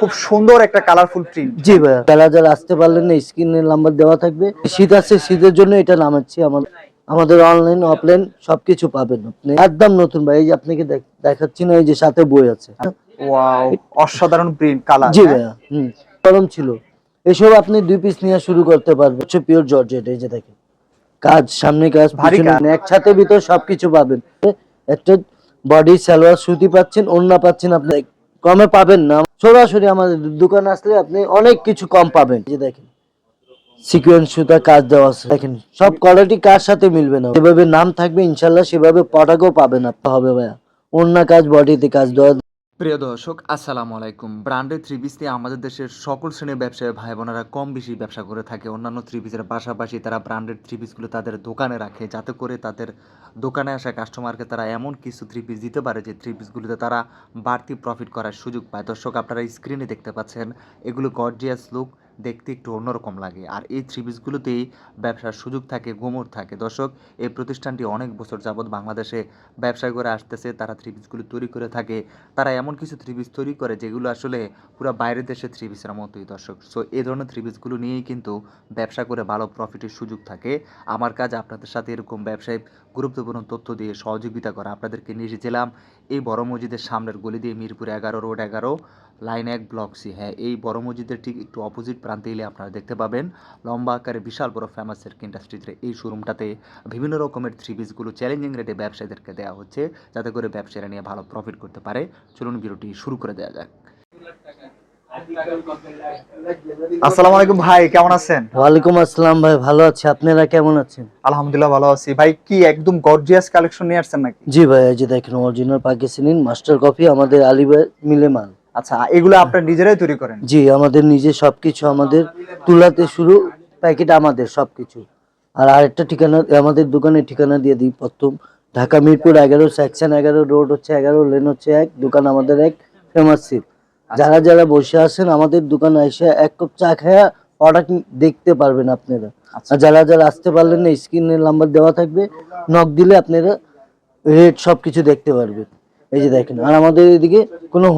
খুব সুন্দর একটা কালারফুল প্রিন্ট জি ভাইয়া। যারা যারা আসতে পারলেন না স্ক্রিনের নাম্বার দেওয়া থাকবে। শীত আছে শীতের জন্য এটা নামাচ্ছি। আমাদের আমাদের অনলাইন অফলাইন সবকিছু পাবেন আপনি। একদম নতুন ভাই এই যে আপনাকে দেখাচ্ছি না এই যে সাথে বই আছে। ওয়াও অসাধারণ প্রিন্ট কালার জি ভাইয়া হুম। গরম ছিল। এসব আপনি দুই পিস নিয়ে শুরু করতে পারবেন। হচ্ছে পিওর জর্জেট এই যে দেখেন। কাজ সামনে কাজ ভারী পিছনে। কাজ। একসাথে ভিতর সবকিছু পাবেন। একটা বডি সালোয়ার সুতি পাচ্ছেন ওন্না পাচ্ছেন আপনি। কমে পাবেন না। সরাসরি আমাদের দোকান আসলে আপনি অনেক কিছু কম পাবেন। যে দেখেন সিকুয়েন্স সুতা, কাজ দেওয়া আছে। দেখেন, সব কোয়ালিটি কার সাথে মিলবে না। যেভাবে নাম থাকবে, ইনশাল্লাহ সেভাবে পটাকেও পাবেন আপনি। হবে ভাইয়া অন্য কাজ বডিতে কাজ দেওয়া প্রিয় দর্শক, আসসালামু আলাইকুম। ব্র্যান্ডেড থ্রি পিস দিয়ে আমাদের দেশের সকল শ্রেণির ব্যবসায়ী ভাই বোনেরা কম বেশি ব্যবসা করে থাকে। অন্যান্য থ্রি পিসের পাশাপাশি তারা ব্র্যান্ডেড থ্রি পিসগুলো তাদের দোকানে রাখে, যাতে করে তাদের দোকানে আসা কাস্টমারকে তারা এমন কিছু থ্রি পিস দিতে পারে যে থ্রি পিসগুলোতে তারা বাড়তি প্রফিট করার সুযোগ পায়। দর্শক, আপনারা স্ক্রিনে দেখতে পাচ্ছেন, এগুলো গর্জিয়াস লুক দেখতে একটু অন্যরকম লাগে। আর এই থ্রি পিসগুলোতেই ব্যবসার সুযোগ থাকে, গোমর থাকে। দর্শক, এই প্রতিষ্ঠানটি অনেক বছর যাবৎ বাংলাদেশে ব্যবসা করে আসতেছে। তারা থ্রি পিসগুলো তৈরি করে থাকে। তারা এমন কিছু থ্রি পিস তৈরি করে যেগুলো আসলে পুরো বাইরের দেশের থ্রি পিসের মতোই দর্শক। সো এই ধরনের থ্রি পিসগুলো নিয়েই কিন্তু ব্যবসা করে ভালো প্রফিটের সুযোগ থাকে। আমার কাজ আপনাদের সাথে এরকম ব্যবসায়িক গুরুত্বপূর্ণ তথ্য দিয়ে সহযোগিতা করা। আপনাদেরকে নিয়ে এসেছিলাম এই বড় মসজিদের সামনের গলি দিয়ে মিরপুর এগারো, রোড এগারো। লাইন এক ব্লক সি। হ্যাঁ এই বড় মসজিদের ঠিক একটু অপোজিট প্রান্তে এলে আপনারা দেখতে পাবেন লম্বা আকারে বিশাল বড় ফেমাস সিল্ক ইন্ডাস্ট্রিজের এই শোরুমটাতে বিভিন্ন রকমের থ্রি পিসগুলো চ্যালেঞ্জিং রেটে ব্যবসায়ীদেরকে দেওয়া হচ্ছে যাতে করে ব্যবসায়ীরা নিয়ে ভালো প্রফিট করতে পারে। চলুন ভিডিওটি শুরু করে দেওয়া যাক। আসসালামু আলাইকুম ভাই কেমন আছেন? ওয়ালাইকুম আসসালাম ভাই ভালো আছি। আপনারা কেমন আছেন? আলহামদুলিল্লাহ ভালো আছি। ভাই কি একদম গর্জিয়াস কালেকশন নিয়ে আসছেন নাকি? জি ভাই এই যে দেখেন অরিজিনাল পাকিস্তানি মাস্টার কপি আমাদের মিলে মাল। আচ্ছা এগুলো আপনারা নিজেরাই তৈরি করেন? জি আমাদের নিজে সবকিছু আমাদের তুলাতে শুরু প্যাকেট আমাদের সবকিছু। আর আরেকটা ঠিকানা আমাদের দোকানের ঠিকানা দিয়ে দিই প্রথম। ঢাকা মিরপুর এগারো সেকশন এগারো রোড হচ্ছে এগারো লেন হচ্ছে এক দোকান আমাদের এক ফেমাস সিট যারা যারা বসে আছেন আমাদের দোকানে এসে এক কাপ চা খায়া অর্ডার দেখতে পারবেন আপনারা। আচ্ছা। আর যারা যারা আসতে পারলেন না স্ক্রিনের নাম্বার দেওয়া থাকবে। নক দিলে আপনারা রেট সবকিছু দেখতে পারবেন। এই যে দেখেন আর আমাদের এদিকে কোনো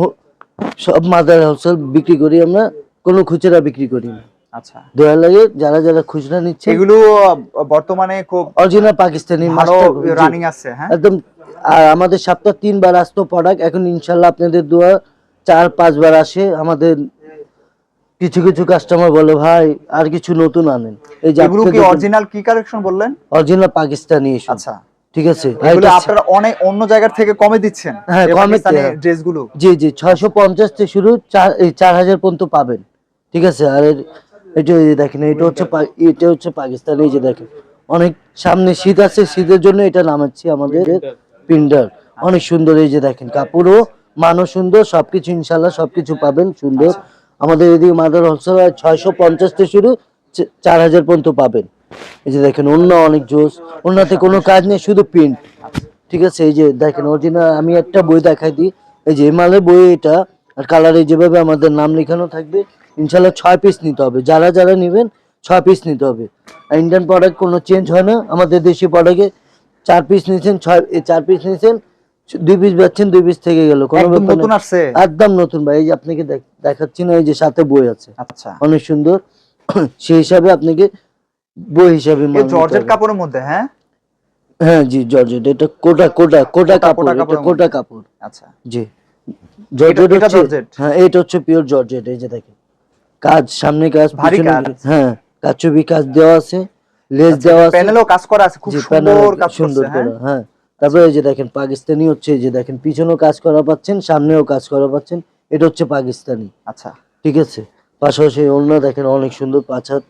সব মাদার হোলসেল বিক্রি করি আমরা কোনো খুচরা বিক্রি করি না। আচ্ছা। দয়া লাগে যারা যারা খুচরা নিচ্ছে এগুলো বর্তমানে খুব অরিজিনাল পাকিস্তানি ভালো রানিং আছে হ্যাঁ? একদম আর আমাদের সপ্তাহ তিনবার আসতো প্রোডাক্ট এখন ইনশাল্লাহ আপনাদের দোয়া চার পাঁচবার আসে। আমাদের কিছু কিছু কাস্টমার বলে ভাই আর কিছু নতুন আনেন। এই যে এগুলো কি অরিজিনাল কি কালেকশন বললেন? অরিজিনাল পাকিস্তানি আচ্ছা। ঠিক আছে? আপনারা অনেক অন্য জায়গার থেকে কমে দিচ্ছেন। হ্যাঁ, কমে ড্রেসগুলো। জি জি ছয়শো পঞ্চাশ থেকে শুরু চার হাজার পর্যন্ত পাবেন। ঠিক আছে? আর এটা দেখেন এটা হচ্ছে এটা হচ্ছে পাকিস্তানি এই যে দেখেন। অনেক সামনে শীত আছে শীতের জন্য এটা নামাচ্ছি আমাদের পিন্ডার। অনেক সুন্দর এই যে দেখেন কাপড়ও মানও সুন্দর সবকিছু ইনশাল্লাহ সবকিছু পাবেন সুন্দর। আমাদের এদিকে মাদার হোলসেল ছয়শো পঞ্চাশ থেকে শুরু চার হাজার পর্যন্ত পাবেন। এই যে দেখেন অন্য অনেক জোস। অন্যতে কোনো কাজ নেই শুধু প্রিন্ট ঠিক আছে এই যে দেখেন অরিজিনাল আমি একটা বই দেখাই দিই। এই যে মালের বই এটা আর কালারে যেভাবে আমাদের নাম লেখানো থাকবে ইনশাল্লাহ ছয় পিস নিতে হবে। যারা যারা নেবেন ছয় পিস নিতে হবে। ইন্ডিয়ান প্রোডাক্ট কোনো চেঞ্জ হয় না আমাদের দেশি প্রোডাক্টে চার পিস নিয়েছেন ছয় এই চার পিস নিয়েছেন দুই পিস পাচ্ছেন দুই পিস থেকে গেল। কোনো একদম ব্যাপার নতুন আসছে? একদম নতুন ভাই এই যে আপনাকে দেখ- দেখাচ্ছি না এই যে সাথে বই আছে। আচ্ছা। অনেক সুন্দর। সেই হিসাবে আপনাকে বই হিসাবে জর্জেট কাপড়ের মধ্যে হ্যাঁ? হ্যাঁ জি জর্জেট। এটা কোটা কোটা কোটা কাপড় এটা কোটা কাপড় আচ্ছা। জি। জর্জেট এটা হচ্ছে জর্জেট? হ্যাঁ এটা হচ্ছে পিওর জর্জেট এই যে দেখেন। কাজ সামনে কাজ ভারী কাজ। হ্যাঁ কাচুবি কাজ দেওয়া আছে লেস দেওয়া আছে। প্যানেলও কাজ করা আছে খুব সুন্দর কাজ সুন্দর হ্যাঁ। করা হ্যাঁ। তারপরে এই যে দেখেন পাকিস্তানি হচ্ছে এই যে দেখেন পিছনেও কাজ করা পাচ্ছেন সামনেও কাজ করা পাচ্ছেন। এটা হচ্ছে পাকিস্তানি। আচ্ছা। ঠিক আছে? পাশাপাশি অন্য দেখেন অনেক সুন্দর পাঁচ হাত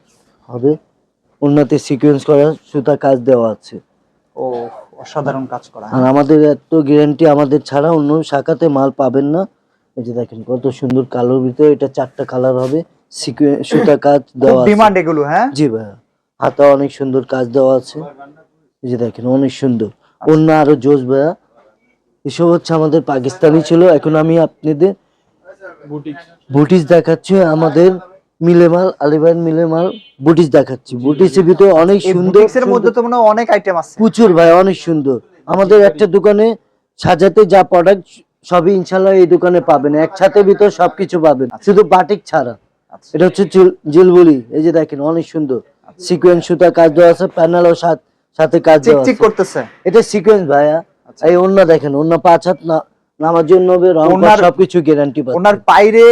হবে। অন্যতে সিকোয়েন্স করা সুতা কাজ দেওয়া আছে। ও অসাধারণ কাজ করা। আর আমাদের এত গ্যারান্টি আমাদের ছাড়া অন্য শাখাতে মাল পাবেন না। এই যে দেখেন কত সুন্দর কালোর ভিতরে এটা চারটা কালার হবে। সিকোয়েন্স সুতা কাজ দেওয়া আছে। ডিমান্ড এগুলো হ্যাঁ? জি ভাইয়া। হাতা অনেক সুন্দর কাজ দেওয়া আছে। এই যে দেখেন অনেক সুন্দর। অন্য আরও জোস ভাইয়া। এসব হচ্ছে আমাদের পাকিস্তানি ছিল। এখন আমি আপনাদের বুটিস দেখাচ্ছি। আমাদের মিলেমাল আলিবান মিলেমাল বুটিস দেখাচ্ছি। বুটিসের ভিতরে অনেক সুন্দর বুটিক্সের মধ্যে তো মনে অনেক আইটেম আছে। প্রচুর ভাই অনেক সুন্দর। আমাদের একটা দোকানে সাজাতে যা প্রোডাক্ট সবই ইনশাল্লাহ এই দোকানে পাবেন। একসাথে ভিতর সবকিছু পাবেন। শুধু বাটিক ছাড়া। আচ্ছা। এটা হচ্ছে জিলবুলি। এই যে দেখেন অনেক সুন্দর। সিকোয়েন্স সুতা কাজ দেওয়া আছে প্যানেল ও সাথে কাজ দেওয়া আছে। করতেছে। এটা সিকোয়েন্স ভাইয়া। আচ্ছা। এই অন্য দেখেন অন্য পাঁচ হাত না নামার জন্য সবকিছু গ্যারান্টি পাবেন ওনার পাইরে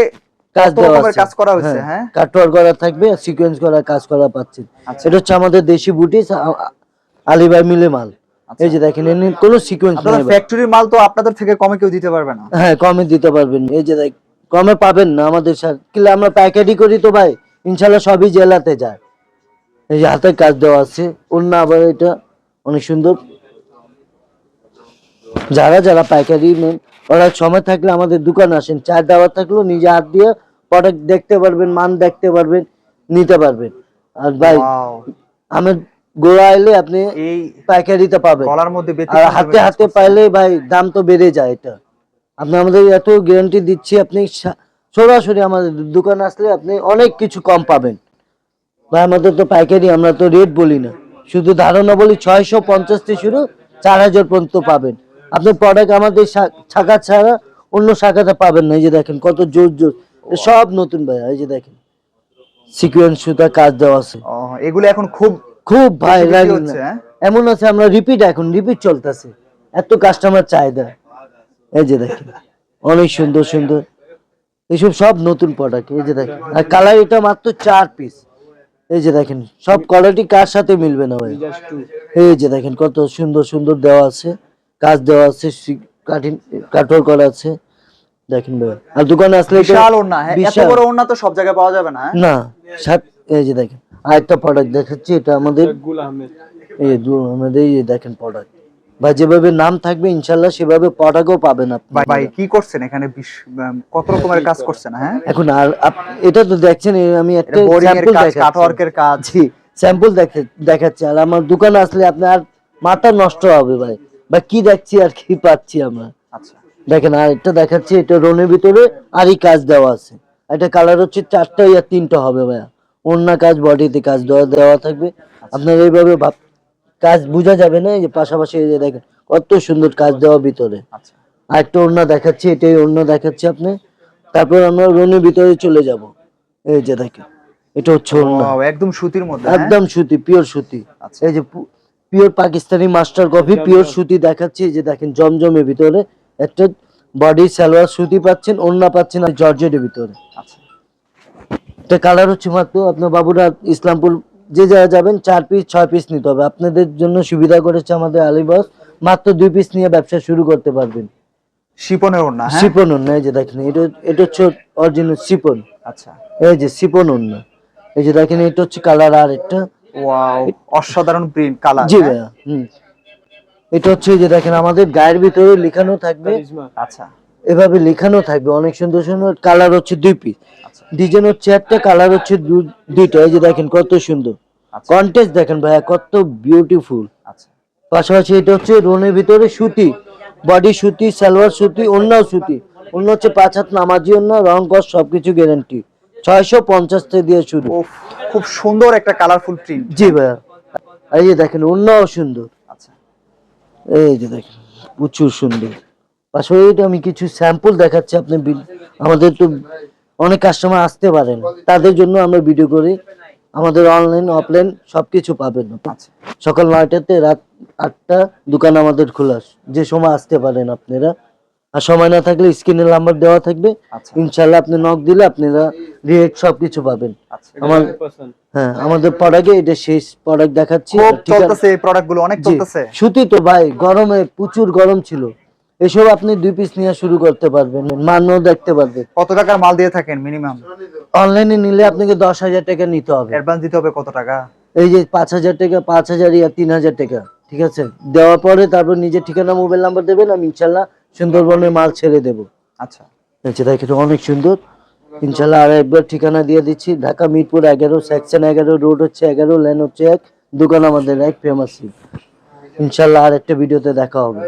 কাজ দেওয়া আছে। কাজ করা হয়েছে হ্যাঁ। কাটওয়ার করা থাকবে সিকোয়েন্স করা কাজ করা পাচ্ছেন। আচ্ছা। এটা হচ্ছে আমাদের দেশি বুটিস আলিবাই মিলে মাল। আচ্ছা। এই যে দেখেন এর কোনো সিকোয়েন্স নেই ফ্যাক্টরির মাল তো আপনাদের থেকে কমে কেউ দিতে পারবে না। হ্যাঁ কমে দিতে পারবেন। এই যে দেখ কমে পাবেন না আমাদের সাথে কিলে আমরা প্যাকেটই করি তো ভাই ইনশাল্লাহ সবই জেলাতে যায়। এই যে হাতে কাজ দেওয়া আছে অন্য আবার এটা অনেক সুন্দর। যারা যারা পাইকারি নেন ওরা সময় থাকলে আমাদের দোকান আসেন। চার দেওয়া থাকলেও নিজে হাত দিয়ে প্রোডাক্ট দেখতে পারবেন মান দেখতে পারবেন নিতে পারবেন। আর ভাই আমার গোড়া এলে আপনি এই পাইকারিতে পাবেন। গলার মধ্যে আর হাতে হাতে পাইলে ভাই দাম তো বেড়ে যায় এটা। আপনি আমাদের এত গ্যারান্টি দিচ্ছি আপনি সরাসরি আমাদের দোকানে আসলে আপনি অনেক কিছু কম পাবেন। ভাই আমাদের তো পাইকারি আমরা তো রেট বলি না। শুধু ধারণা বলি ছয়শো পঞ্চাশ থেকে শুরু চার হাজার পর্যন্ত পাবেন। আপনি প্রোডাক্ট আমাদের শাখা ছাড়া অন্য শাখাতে পাবেন না। এই যে দেখেন কত জোর জোর। সব নতুন ভাই এই যে দেখেন। সিকুয়েন্স সুতা কাজ দেওয়া আছে। এগুলো এখন খুব খুব ভাই হ্যাঁ? এমন আছে আমরা রিপিট এখন রিপিট চলতেছে। এত কাস্টমার চাহিদা। এই যে দেখেন অনেক সুন্দর সুন্দর। এইসব সব নতুন প্রোডাক্ট এই যে দেখেন। আর কালার এটা মাত্র চার পিস এই যে দেখেন সব কোয়ালিটি কার সাথে মিলবে না ভাই? এই যে দেখেন কত সুন্দর সুন্দর দেওয়া আছে। কাজ দেওয়া আছে কাঠিন কাঠোর করা আছে। দেখেন ভাই। আর দোকানে আসলে বিশাল ওড়না হ্যাঁ এত বড় ওড়না তো সব জায়গায় পাওয়া যাবে না হ্যাঁ? না সাত এই যে দেখেন আরেকটা প্রোডাক্ট দেখাচ্ছি এটা আমাদের এই এই দেখেন প্রোডাক্ট বা যেভাবে নাম থাকবে ইনশাল্লাহ সেভাবে প্রোডাক্টও পাবেন আপনি। ভাই কি করছেন এখানে? কত রকমের কাজ করছেন হ্যাঁ? এখন আর এটা তো দেখছেন আমি একটা স্যাম্পল কাজ কাটওয়ার্কের কাজ। জি স্যাম্পল দেখাচ্ছি। আর আমার দোকানে আসলে আপনার মাথা নষ্ট হবে ভাই। বা কি দেখছি আর কি পাচ্ছি আমরা। আচ্ছা। দেখেন আর একটা দেখাচ্ছি এটা রোনের ভিতরে আরই কাজ দেওয়া আছে। এটা কালার হচ্ছে চারটা ইয়া তিনটা হবে ভাইয়া। অন্য কাজ বডিতে কাজ দেওয়া দেওয়া থাকবে। আপনার এইভাবে ভাব- কাজ বোঝা যাবে না এই যে পাশাপাশি এই যে দেখেন কত সুন্দর কাজ দেওয়া ভিতরে। আর একটা অন্য দেখাচ্ছি এটাই অন্য দেখাচ্ছি আপনি। তারপর আমরা রোনের ভিতরে চলে যাব। এই যে দেখেন এটা হচ্ছে অন্য একদম সুতির মধ্যে হ্যাঁ? একদম সুতি পিওর সুতি। আচ্ছা। এই যে pure Pakistani master coffee pure সুতি দেখাচ্ছি এই যে দেখেন জমজমের ভিতরে একটা বডি সালোয়ার সুতি পাচ্ছেন ওন্না পাচ্ছেন আর জর্জেটের ভিতরে। আচ্ছা। এটা কালার হচ্ছে মাত্র আপনার বাবুরা ইসলামপুর যে যারা যাবেন চার পিস ছয় পিস নিতে হবে। আপনাদের জন্য সুবিধা করেছে আমাদের আলিবাস মাত্র দুই পিস নিয়ে ব্যবসা শুরু করতে পারবেন। শিপনের ওড়না হ্যাঁ? সিপন ওন্না এই যে দেখেন এটা এটা হচ্ছে অরিজিনাল সিপন আচ্ছা। এই যে সিপন ওন্না এই যে দেখেন এটা হচ্ছে কালার আর একটা ওয়াও অসাধারণ প্রিন্ট কালার জি ভাইয়া হুম। এটা হচ্ছে যে দেখেন আমাদের গায়ের ভিতরে লেখানো থাকবে আচ্ছা। এভাবে লেখানো থাকবে অনেক সুন্দর সুন্দর কালার হচ্ছে দুই পিস আচ্ছা। ডিজাইন হচ্ছে একটা কালার হচ্ছে দু- দুইটা। এই যে দেখেন কত সুন্দর। আচ্ছা। কন্টেস্ট দেখেন ভাইয়া কত বিউটিফুল আচ্ছা। পাশাপাশি এটা হচ্ছে রোনের ভিতরে সুতি বডি সুতি সালোয়ার সুতি অন্যও সুতি। অন্য হচ্ছে পাঁচ হাত নামাজি অন্য রং কস সবকিছু গ্যারান্টি ছয়শো পঞ্চাশ থেকে দিয়ে শুরু। ও খুব সুন্দর একটা কালারফুল প্রিন্ট জি ভাইয়া। এই যে দেখেন অন্যও সুন্দর। আচ্ছা এই যে দেখেন, প্রচুর সুন্দর। পাশাপাশি আমি কিছু স্যাম্পল দেখাচ্ছি আপনি আমাদের তো অনেক কাস্টমার আসতে পারেন। তাদের জন্য আমরা ভিডিও করি। আমাদের অনলাইন অফলাইন সব কিছু পাবেন। সকাল নয়টাতে রাত আটটা দোকান আমাদের খোলা। যে সময় আসতে পারেন আপনারা। আর সময় না থাকলে স্ক্রিনের নাম্বার দেওয়া থাকবে। আচ্ছা। ইনশাল্লাহ আপনি নক দিলে আপনারা ডিরেক্ট সবকিছু পাবেন। আচ্ছা। আমার হ্যাঁ আমাদের প্রোডাক্টে এটা শেষ প্রোডাক্ট দেখাচ্ছি। চলতেছে এই প্রোডাক্টগুলো অনেক চলতেছে। সুতি তো ভাই গরমে প্রচুর গরম ছিল। এসব আপনি দুই পিস নিয়ে শুরু করতে পারবেন মানও দেখতে পারবেন কত টাকার মাল দিয়ে থাকেন মিনিমাম অনলাইনে নিলে আপনাকে দশ হাজার টাকা নিতে হবে। অ্যাডভান্স দিতে হবে কত টাকা? এই যে পাঁচ হাজার টাকা পাঁচ হাজার ইয়া তিন হাজার টাকা ঠিক আছে? দেওয়ার পরে তারপর নিজের ঠিকানা মোবাইল নাম্বার দেবেন আমি ইনশাল্লাহ সুন্দরবনে মাল ছেড়ে দেবো। আচ্ছা। দেখেন অনেক সুন্দর। ইনশাল্লাহ আর একবার ঠিকানা দিয়ে দিচ্ছি ঢাকা মিরপুর এগারো সেকশন এগারো রোড হচ্ছে এগারো লেন হচ্ছে এক দোকান আমাদের এক ফেমাস ইনশাল্লাহ আর একটা ভিডিওতে দেখা হবে।